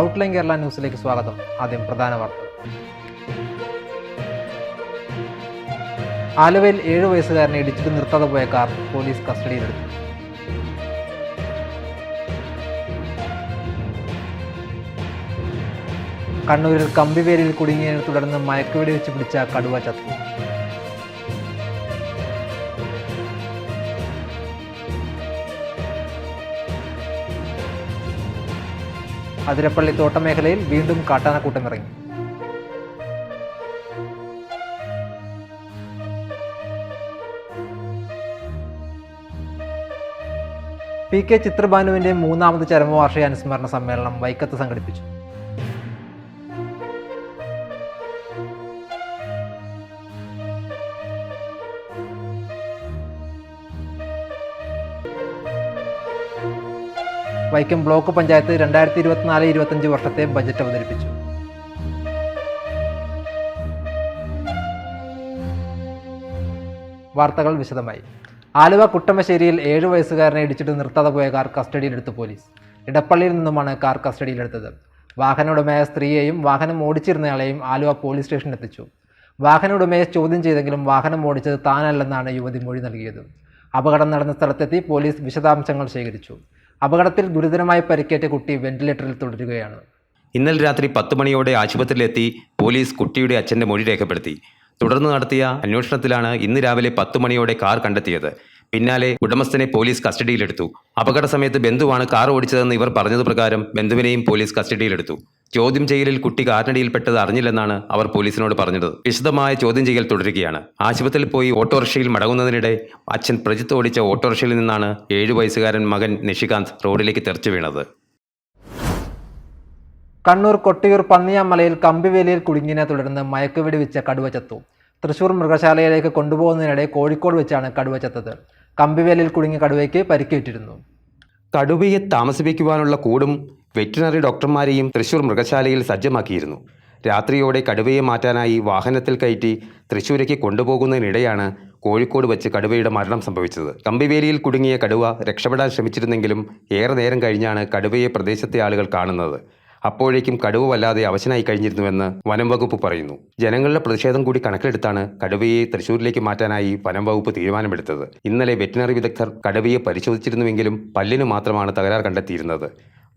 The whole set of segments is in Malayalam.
ഔട്ട്ലൈൻ കേരള ന്യൂസിലേക്ക് സ്വാഗതം. ആദ്യം പ്രധാന വാർത്ത. ആലുവയിൽ ഏഴു വയസ്സുകാരനെ ഇടിച്ചിട്ട് നിർത്താതെ പോയ കാർ പോലീസ് കസ്റ്റഡിയിലെടുത്തു. കണ്ണൂരിൽ കമ്പിവേലിൽ കുടുങ്ങിയതിനെ തുടർന്ന് മയക്കുവെടി വെച്ച് പിടിച്ച കടുവ ചത്തു. അതിരപ്പള്ളി തോട്ടമേഖലയിൽ വീണ്ടും കാട്ടാനക്കൂട്ടം ഇറങ്ങി പി കെ ചിത്രഭാനുവിന്റെ മൂന്നാമത് ചരമവാർഷിക അനുസ്മരണ സമ്മേളനം വൈക്കത്ത് സംഘടിപ്പിച്ചു. വൈക്കം ബ്ലോക്ക് പഞ്ചായത്ത് രണ്ടായിരത്തി ഇരുപത്തിനാല് ഇരുപത്തഞ്ച് വർഷത്തെ ബജറ്റ് അവതരിപ്പിച്ചു. വാർത്തകൾ വിശദമായി. ആലുവ കുട്ടമശ്ശേരിയിൽ ഏഴു വയസ്സുകാരനെ ഇടിച്ചിട്ട് നിർത്താതെ പോയ കാർ കസ്റ്റഡിയിലെടുത്തു പോലീസ്. ഇടപ്പള്ളിയിൽ നിന്നുമാണ് കാർ കസ്റ്റഡിയിലെടുത്തത്. വാഹന ഉടമയായ സ്ത്രീയെയും വാഹനം ഓടിച്ചിരുന്നയാളെയും ആലുവ പോലീസ് സ്റ്റേഷനിലെത്തിച്ചു. വാഹന ഉടമയെ ചോദ്യം ചെയ്തെങ്കിലും വാഹനം ഓടിച്ചത് താനല്ലെന്നാണ് യുവതി മൊഴി നൽകിയത്. അപകടം നടന്ന സ്ഥലത്തെത്തി പോലീസ് വിശദാംശങ്ങൾ ശേഖരിച്ചു. അപകടത്തിൽ ഗുരുതരമായി പരിക്കേറ്റ കുട്ടി വെന്റിലേറ്ററിൽ തുടരുകയാണ്. ഇന്നലെ രാത്രി പത്ത് മണിയോടെ ആശുപത്രിയിലെത്തി പോലീസ് കുട്ടിയുടെ അച്ഛന്റെ മൊഴി രേഖപ്പെടുത്തി. തുടർന്ന് നടത്തിയ അന്വേഷണത്തിലാണ് ഇന്ന് രാവിലെ പത്ത് മണിയോടെ കാർ കണ്ടെത്തിയത്. പിന്നാലെ ഉടമസ്ഥനെ പോലീസ് കസ്റ്റഡിയിലെടുത്തു. അപകട സമയത്ത് ബന്ധുവാണ് കാർ ഓടിച്ചതെന്ന് ഇവർ പറഞ്ഞത് പ്രകാരം ബന്ധുവിനെയും പോലീസ് കസ്റ്റഡിയിലെടുത്തു. ചോദ്യം ചെയ്യലിൽ കുട്ടി കാറിനടിയിൽപ്പെട്ടത് അറിഞ്ഞില്ലെന്നാണ് അവർ പോലീസിനോട് പറഞ്ഞത്. വിശദമായ ചോദ്യം ചെയ്യൽ തുടരുകയാണ്. ആശുപത്രിയിൽ പോയി ഓട്ടോറിക്ഷയിൽ മടങ്ങുന്നതിനിടെ അച്ഛൻ പ്രജിത്ത് ഓടിച്ച ഓട്ടോറിക്ഷയിൽ നിന്നാണ് ഏഴു വയസ്സുകാരൻ മകൻ നിഷികാന്ത് റോഡിലേക്ക് തെറിച്ചു വീണത്. കണ്ണൂർ കൊട്ടിയൂർ പന്നിയാമലയിൽ കമ്പിവേലിയിൽ കുടുങ്ങിയതിനെ തുടർന്ന് മയക്കുവെടി വെച്ച കടുവ ചത്തു. തൃശൂർ മൃഗശാലയിലേക്ക് കൊണ്ടുപോകുന്നതിനിടെ കോഴിക്കോട് വെച്ചാണ് കടുവ ചത്തത്. കമ്പിവേലിയിൽ കുടുങ്ങിയ കടുവയ്ക്ക് പരിക്കേറ്റിരുന്നു. കടുവയെ താമസിപ്പിക്കുവാനുള്ള കൂടും വെറ്റിനറി ഡോക്ടർമാരെയും തൃശൂർ മൃഗശാലയിൽ സജ്ജമാക്കിയിരുന്നു. രാത്രിയോടെ കടുവയെ മാറ്റാനായി വാഹനത്തിൽ കയറ്റി തൃശ്ശൂരേക്ക് കൊണ്ടുപോകുന്നതിനിടെയാണ് കോഴിക്കോട് വെച്ച് കടുവയുടെ മരണം സംഭവിച്ചത്. കമ്പിവേലിയിൽ കുടുങ്ങിയ കടുവ രക്ഷപ്പെടാൻ ശ്രമിച്ചിരുന്നെങ്കിലും ഏറെ നേരം കഴിഞ്ഞാണ് കടുവയെ പ്രദേശത്തെ ആളുകൾ കാണുന്നത്. അപ്പോഴേക്കും കടുവ വല്ലാതെ അവശനായി കഴിഞ്ഞിരുന്നുവെന്ന് വനം വകുപ്പ് പറയുന്നു. ജനങ്ങളുടെ പ്രതിഷേധം കൂടി കണക്കിലെടുത്താണ് കടുവയെ തൃശൂരിലേക്ക് മാറ്റാനായി വനം വകുപ്പ് തീരുമാനമെടുത്തത്. ഇന്നലെ വെറ്റിനറി വിദഗ്ധർ കടുവയെ പരിശോധിച്ചിരുന്നുവെങ്കിലും പല്ലിന് മാത്രമാണ് തകരാർ കണ്ടെത്തിയിരുന്നത്.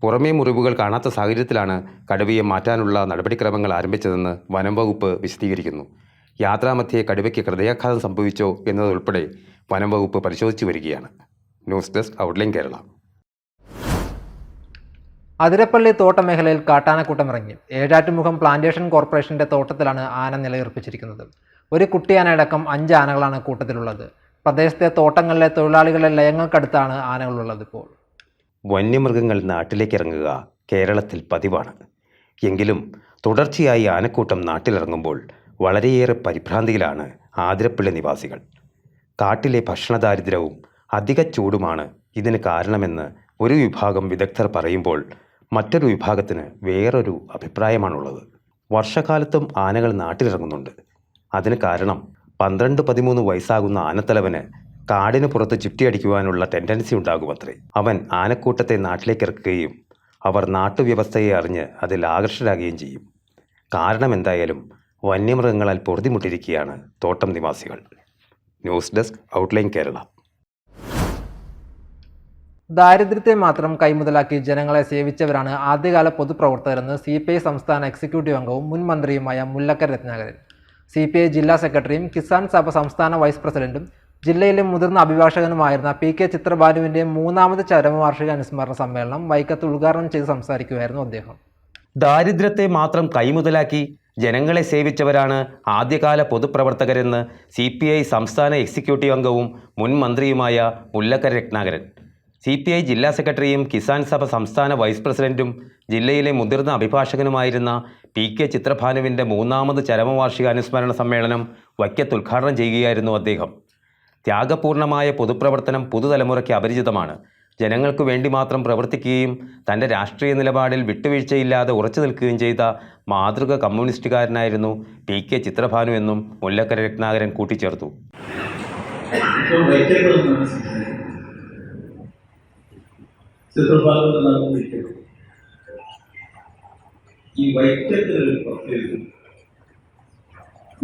പുറമേ മുറിവുകൾ കാണാത്ത സാഹചര്യത്തിലാണ് കടുവയെ മാറ്റാനുള്ള നടപടിക്രമങ്ങൾ ആരംഭിച്ചതെന്ന് വനം വകുപ്പ് വിശദീകരിക്കുന്നു. യാത്രാമധ്യേ കടുവയ്ക്ക് ഹൃദയാഘാതം സംഭവിച്ചോ എന്നതുൾപ്പെടെ വനം വകുപ്പ് പരിശോധിച്ചു വരികയാണ്. News desk outline Kerala. Athirappilly തോട്ടമേഖലയിൽ കാട്ടാനക്കൂട്ടം ഇറങ്ങി ഏഴാറ്റുമുഖം പ്ലാന്റേഷൻ കോർപ്പറേഷന്റെ തോട്ടത്തിലാണ് ആന നിലയുറപ്പിച്ചിരിക്കുന്നത്. ഒരു കുട്ടിയാനയടക്കം അഞ്ച് ആനകളാണ് കൂട്ടത്തിലുള്ളത്. പ്രദേശത്തെ തോട്ടങ്ങളിലെ തൊഴിലാളികളുടെ ലയങ്ങൾക്കടുത്താണ് ആനകളുള്ളത് ഇപ്പോൾ. വന്യമൃഗങ്ങൾ നാട്ടിലേക്ക് ഇറങ്ങുക കേരളത്തിൽ പതിവാണ്. എങ്കിലും തുടർച്ചയായി ആനക്കൂട്ടം നാട്ടിലിറങ്ങുമ്പോൾ വളരെയേറെ പരിഭ്രാന്തിയിലാണ് ആതിരപ്പള്ളി നിവാസികൾ. കാട്ടിലെ ഭക്ഷണദാരിദ്ര്യവും അധിക ചൂടുമാണ് ഇതിന് കാരണമെന്ന് ഒരു വിഭാഗം വിദഗ്ധർ പറയുമ്പോൾ മറ്റൊരു വിഭാഗത്തിന് വേറൊരു അഭിപ്രായമാണുള്ളത്. വർഷകാലത്തും ആനകൾ നാട്ടിലിറങ്ങുന്നുണ്ട്. അതിന് കാരണം പന്ത്രണ്ട് പതിമൂന്ന് വയസ്സാകുന്ന ആനത്തലവന് കാടിന് പുറത്ത് ചുറ്റിയടിക്കുവാനുള്ള ടെൻഡൻസി ഉണ്ടാകുമത്രേ. അവൻ ആനക്കൂട്ടത്തെ നാട്ടിലേക്ക് ഇറക്കുകയും അവർ നാട്ടുവ്യവസ്ഥയെ അറിഞ്ഞ് അതിൽ ആകർഷരാകുകയും ചെയ്യും. കാരണം എന്തായാലും വന്യമൃഗങ്ങളാൽ പൊറുതിമുട്ടിരിക്കുകയാണ് തോട്ടം നിവാസികൾ. News desk outline Kerala. ദാരിദ്ര്യത്തെ മാത്രം കൈമുതലാക്കി ജനങ്ങളെ സേവിച്ചവരാണ് ആദ്യകാല പൊതുപ്രവർത്തകരെന്ന് സി പി ഐ സംസ്ഥാന എക്സിക്യൂട്ടീവ് അംഗവും മുൻ മന്ത്രിയുമായ Mullakkara Ratnakaran. C P I ജില്ലാ സെക്രട്ടറിയും കിസാൻ സഭ സംസ്ഥാന വൈസ് പ്രസിഡന്റും ജില്ലയിലെ മുതിർന്ന അഭിഭാഷകനുമായിരുന്ന പി കെ ചിത്രഭാനുവിന്റെ മൂന്നാമത് ചരമവാർഷിക അനുസ്മരണ സമ്മേളനം വൈക്കത്ത് ഉദ്ഘാടനം ചെയ്ത് സംസാരിക്കുകയായിരുന്നു അദ്ദേഹം. ദാരിദ്ര്യത്തെ മാത്രം കൈമുതലാക്കി ജനങ്ങളെ സേവിച്ചവരാണ് ആദ്യകാല പൊതുപ്രവർത്തകരെന്ന് സി പി ഐ സംസ്ഥാന എക്സിക്യൂട്ടീവ് അംഗവും മുൻ മന്ത്രിയുമായ Mullakkara Ratnakaran. C P I ജില്ലാ സെക്രട്ടറിയും കിസാൻ സഭ സംസ്ഥാന വൈസ് പ്രസിഡന്റും ജില്ലയിലെ മുതിർന്ന അഭിഭാഷകനുമായിരുന്ന പി കെ ചിത്രഭാനുവിന്റെ മൂന്നാമത് ചരമവാർഷിക അനുസ്മരണ സമ്മേളനം വൈക്കത്ത് ഉദ്ഘാടനം ചെയ്യുകയായിരുന്നു അദ്ദേഹം. ത്യാഗപൂർണമായ പൊതുപ്രവർത്തനം പുതുതലമുറയ്ക്ക് അപരിചിതമാണ്. ജനങ്ങൾക്കു വേണ്ടി മാത്രം പ്രവർത്തിക്കുകയും തന്റെ രാഷ്ട്രീയ നിലപാടിൽ വിട്ടുവീഴ്ചയില്ലാതെ ഉറച്ചു നിൽക്കുകയും ചെയ്ത മാതൃക കമ്മ്യൂണിസ്റ്റുകാരനായിരുന്നു പി കെ ചിത്രഭാനു എന്നും മുല്ലക്കര രത്നാകരൻ കൂട്ടിച്ചേർത്തു. ഈ വൈക്കത്തിലൊരു പ്രത്യേകത.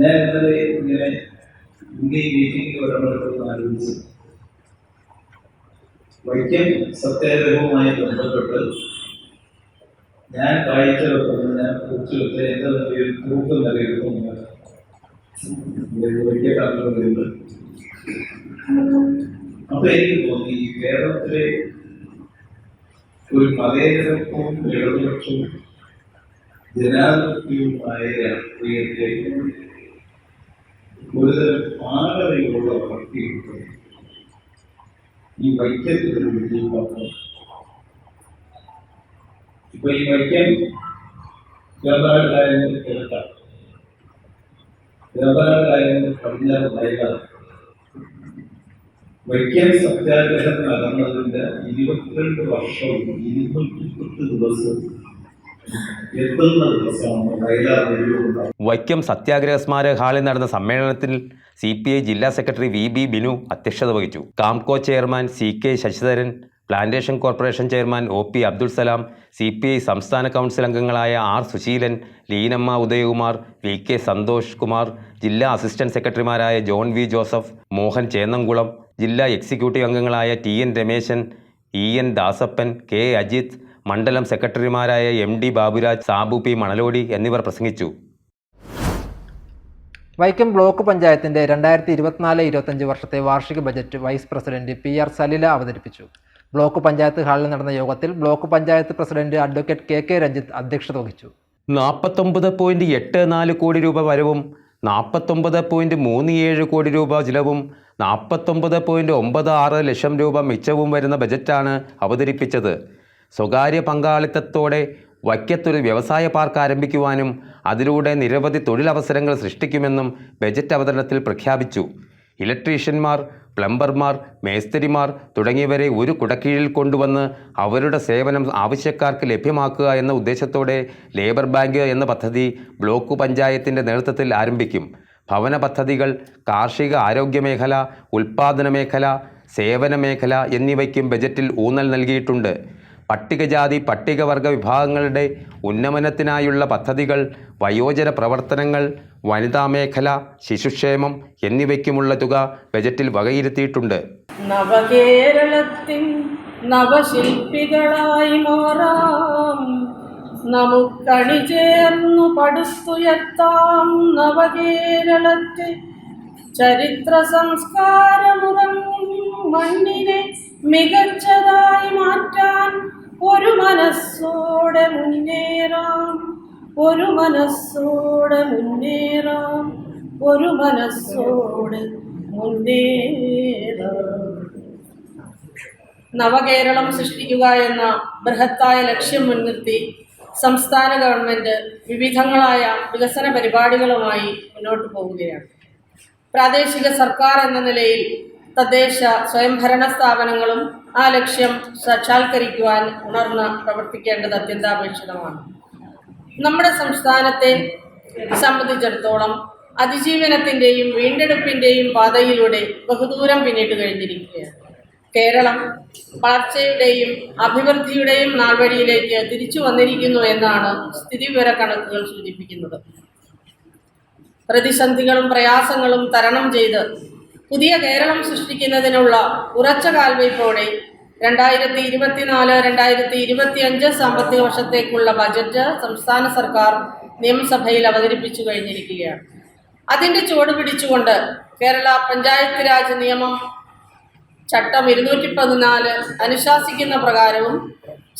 നേരത്തെ ഇങ്ങനെ ഇന്ത്യ മീറ്റിംഗിൽ ഇടപെടുന്ന ആലോചിച്ചു. വൈക്കം സത്യാഗ്രഹവുമായി ബന്ധപ്പെട്ട് ഞാൻ കാഴ്ച വെക്കുന്നത് ഞാൻ കുറിച്ച് വെച്ച് എന്റെ നിലയിൽ തൂക്കം നിലനിൽക്കുന്നു വൈക്കത്താകുന്നത് അപ്പൊ എനിക്ക് തോന്നി കേരളത്തിലെ ഒരു മതേതരത്വവും ഇടതുപക്ഷവും ജനാധിപത്യവുമായ രാഷ്ട്രീയത്തെ ഒരുതരം പാകതയുള്ള വളർത്തിയിട്ട് ഈ വൈക്കത്തിലൊരു വിജയിക്കാത്ത ഇപ്പൊ ഈ വൈക്കം ചെറുതായിട്ടായിരുന്നു കേൾക്കാം ചെറുതായിട്ടായിരുന്നു പടിഞ്ഞാറ് വയലാണ് വൈക്കം സത്യാഗ്രഹം നടന്നതിന്റെ ഇരുപത്തിരണ്ട് വർഷവും ഇരുന്നൂറ്റി പത്ത് ദിവസവും വൈക്കം സത്യാഗ്രഹ സ്മാരക ഹാളിൽ നടന്ന സമ്മേളനത്തിൽ സി പി ഐ ജില്ലാ സെക്രട്ടറി വി ബി ബിനു അധ്യക്ഷത വഹിച്ചു. Kamco chairman C K Sasidharan plantation corporation chairman O P Abdul Salam C P I സംസ്ഥാന കൗൺസിൽ അംഗങ്ങളായ R Suseelan Leenamma Udayakumar V K Santhosh Kumar ജില്ലാ അസിസ്റ്റന്റ് സെക്രട്ടറിമാരായ John V Joseph Mohan Chennamkulam ജില്ലാ എക്സിക്യൂട്ടീവ് അംഗങ്ങളായ T N Rameshan E N Dasappan K Ajith മണ്ഡലം സെക്രട്ടറിമാരായ M D Baburaj Sabu P Manalody എന്നിവർ പ്രസംഗിച്ചു. വൈക്കം ബ്ലോക്ക് പഞ്ചായത്തിന്റെ രണ്ടായിരത്തി ഇരുപത്തിനാല് ഇരുപത്തഞ്ച് വർഷത്തെ വാർഷിക budget vice president P R Salila അവതരിപ്പിച്ചു. ബ്ലോക്ക് പഞ്ചായത്ത് ഹാളിൽ നടന്ന യോഗത്തിൽ block panchayat president advocate K K Ranjith അധ്യക്ഷത വഹിച്ചു. നാൽപ്പത്തൊമ്പത് പോയിന്റ് എട്ട് നാല് കോടി രൂപ വരവും നാൽപ്പത്തൊമ്പത് പോയിന്റ് മൂന്ന് ഏഴ് കോടി രൂപ ചിലവും നാൽപ്പത്തൊമ്പത് പോയിന്റ് ഒമ്പത് ആറ് ലക്ഷം രൂപ മിച്ചവും വരുന്ന ബജറ്റാണ് അവതരിപ്പിച്ചത്. സ്വകാര്യ പങ്കാളിത്തത്തോടെ വൈക്കത്തൊരു വ്യവസായ പാർക്ക് ആരംഭിക്കുവാനും അതിലൂടെ നിരവധി തൊഴിലവസരങ്ങൾ സൃഷ്ടിക്കുമെന്നും ബജറ്റ് അവതരണത്തിൽ പ്രഖ്യാപിച്ചു. ഇലക്ട്രീഷ്യന്മാർ പ്ലംബർമാർ മേസ്തിരിമാർ തുടങ്ങിയവരെ ഒരു കുടക്കീഴിൽ കൊണ്ടുവന്ന് അവരുടെ സേവനം ആവശ്യക്കാർക്ക് ലഭ്യമാക്കുക എന്ന ഉദ്ദേശത്തോടെ ലേബർ ബാങ്ക് എന്ന പദ്ധതി ബ്ലോക്ക് പഞ്ചായത്തിന്റെ നേതൃത്വത്തിൽ ആരംഭിക്കും. ഭവന പദ്ധതികൾ കാർഷിക ആരോഗ്യ മേഖല ഉൽപ്പാദന മേഖല സേവന മേഖല എന്നിവയ്ക്കും ബജറ്റിൽ ഊന്നൽ നൽകിയിട്ടുണ്ട്. പട്ടികജാതി പട്ടികവർഗ വിഭാഗങ്ങളുടെ ഉന്നമനത്തിനായുള്ള പദ്ധതികൾ വയോജന പ്രവർത്തനങ്ങൾ വനിതാ മേഖല ശിശുക്ഷേമം എന്നിവയ്ക്കുമുള്ള തുക ബജറ്റിൽ വകയിരുത്തിയിട്ടുണ്ട്. നവകേരളത്തിൻ നവശില്പികളായി നവകേരളത്തെ ചരിത്ര സംസ്കാരമുറങ്ങും മണ്ണിനെ മികച്ചതായി മാറ്റാൻ ഒരു മനസ്സോടെ മുന്നേറാം. ഒരു മനസ്സോടെ മുന്നേറാം. ഒരു മനസ്സോടെ മുന്നേറാം. നവകേരളം സൃഷ്ടിക്കുക എന്ന ബൃഹത്തായ ലക്ഷ്യം മുൻനിർത്തി സംസ്ഥാന ഗവൺമെന്റ് വിവിധങ്ങളായ വികസന പരിപാടികളുമായി മുന്നോട്ട് പോവുകയാണ്. പ്രാദേശിക സർക്കാർ എന്ന നിലയിൽ തദ്ദേശ സ്വയംഭരണ സ്ഥാപനങ്ങളും ആ ലക്ഷ്യം സാക്ഷാത്കരിക്കുവാൻ ഉണർന്ന് പ്രവർത്തിക്കേണ്ടത് അത്യന്താപേക്ഷിതമാണ്. നമ്മുടെ സംസ്ഥാനത്തെ സംബന്ധിച്ചിടത്തോളം അതിജീവനത്തിന്റെയും വീണ്ടെടുപ്പിന്റെയും പാതയിലൂടെ ബഹുദൂരം പിന്നിട്ട് കഴിഞ്ഞിരിക്കുകയാണ്. കേരളം വളർച്ചയുടെയും അഭിവൃദ്ധിയുടെയും നാൾവഴിയിലേക്ക് തിരിച്ചു വന്നിരിക്കുന്നു എന്നാണ് സ്ഥിതിവിവര കണക്കുകൾ സൂചിപ്പിക്കുന്നത്. പ്രതിസന്ധികളും പ്രയാസങ്ങളും തരണം ചെയ്ത് പുതിയ കേരളം സൃഷ്ടിക്കുന്നതിനുള്ള ഉറച്ച കാൽവയ്പോടെ രണ്ടായിരത്തി ഇരുപത്തിനാല് രണ്ടായിരത്തി ഇരുപത്തി അഞ്ച് സാമ്പത്തിക വർഷത്തേക്കുള്ള ബജറ്റ് സംസ്ഥാന സർക്കാർ നിയമസഭയിൽ അവതരിപ്പിച്ചു കഴിഞ്ഞിരിക്കുകയാണ്. അതിന്റെ ചുവട് പിടിച്ചുകൊണ്ട് കേരള പഞ്ചായത്ത് രാജ് നിയമം ചട്ടം ഇരുന്നൂറ്റി പതിനാല് അനുശാസിക്കുന്ന പ്രകാരവും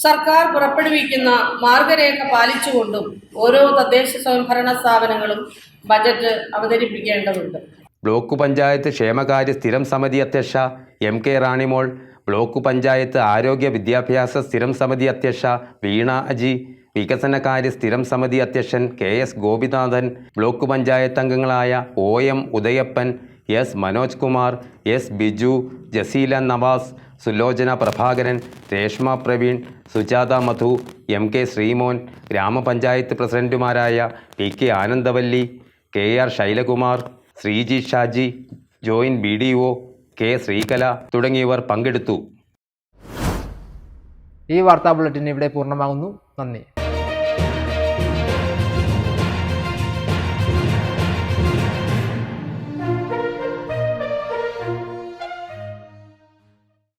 സർക്കാർ പുറപ്പെടുവിക്കുന്ന മാർഗരേഖ പാലിച്ചുകൊണ്ടും ഓരോ തദ്ദേശ സ്വയംഭരണ സ്ഥാപനങ്ങളും ബജറ്റ് അവതരിപ്പിക്കേണ്ടതുണ്ട്. ബ്ലോക്ക് പഞ്ചായത്ത് ക്ഷേമകാര്യ സ്ഥിരം സമിതി അധ്യക്ഷ M K Ranimol block panchayat ആരോഗ്യ വിദ്യാഭ്യാസ സ്ഥിരം സമിതി അധ്യക്ഷ വീണ അജി വികസനകാര്യ സ്ഥിരം സമിതി അധ്യക്ഷൻ K S Gopinathan block panchayat അംഗങ്ങളായ O M Udayappan S Manoj Kumar S Biju Jaseela Navas Sulochana Prabhakaran Reshma Praveen Sujatha Madhu M K Sreemon ഗ്രാമപഞ്ചായത്ത് പ്രസിഡന്റുമാരായ P K Anandavalli K R Shailakumar Sreeji Shaji joint B D O K Sreekala തുടങ്ങിയവർ പങ്കെടുത്തു. ഈ വാർത്താ ബുള്ളറ്റിൻ ഇവിടെ പൂർണമാകുന്നു. നന്ദി.